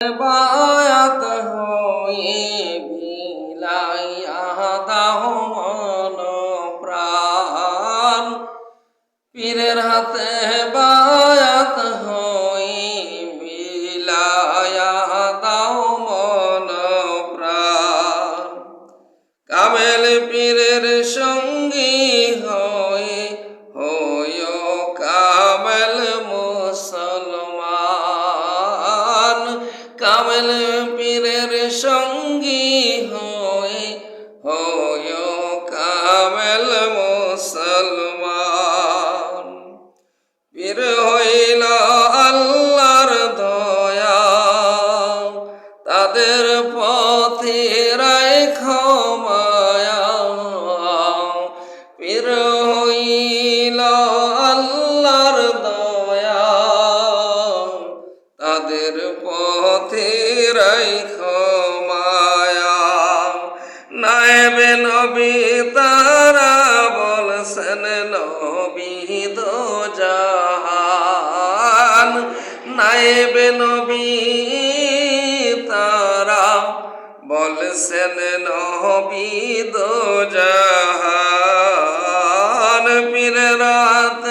বায়াত হয়ে বিলাইয়া দাও মন প্রাণ। পীরের হাতে বায়াত হয়ে বিলাইয়া দাও মন প্রাণ। কামেল পীরের সঙ্গী হয়ে তাদের পথে রায় ক্ষমায়া নায়েবে নবী তারা বলছেন, নবী দো জাহান। নায়েবে নবী তারা বলছেন, নবী দো জাহান। পীর রাত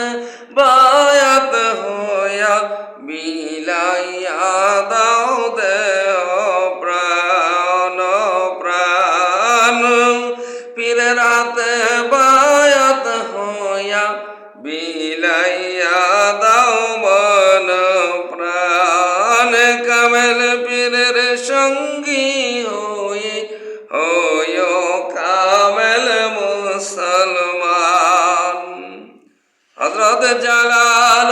বায়াত হইয়া বিলাইয়া রাত বায়াত হইয়া বিলাইয়া দাও মন, প্রাণ কামেল পীরের সঙ্গী হয়ে হইও কামেল মুসলমান। হজরত জালাল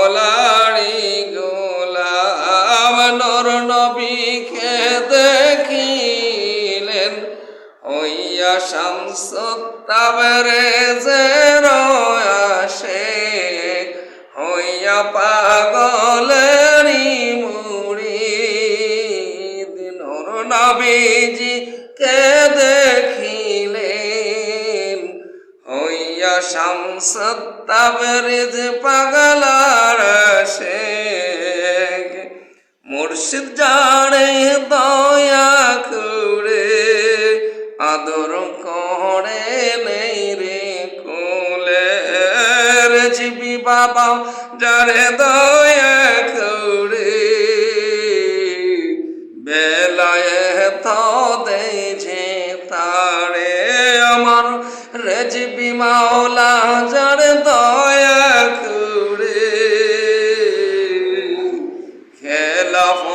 নবীকে দেখিলেন। হইয়া শামসুত্তাবরে যে রয়াসে হইয়া পাগলেরি মুড়ি। দিনর নবীজি কে দেখিলেন হইয়া শামসুত্তাবরে যে পাগলার শেখ মুর্শিদ জানে দয়া করে, আদর করে নেই রে কোলে জিবি বাবা, যারে দয়া করে। বেলায় তো দেছে তারে আমার রেজবি মাওলা যা love.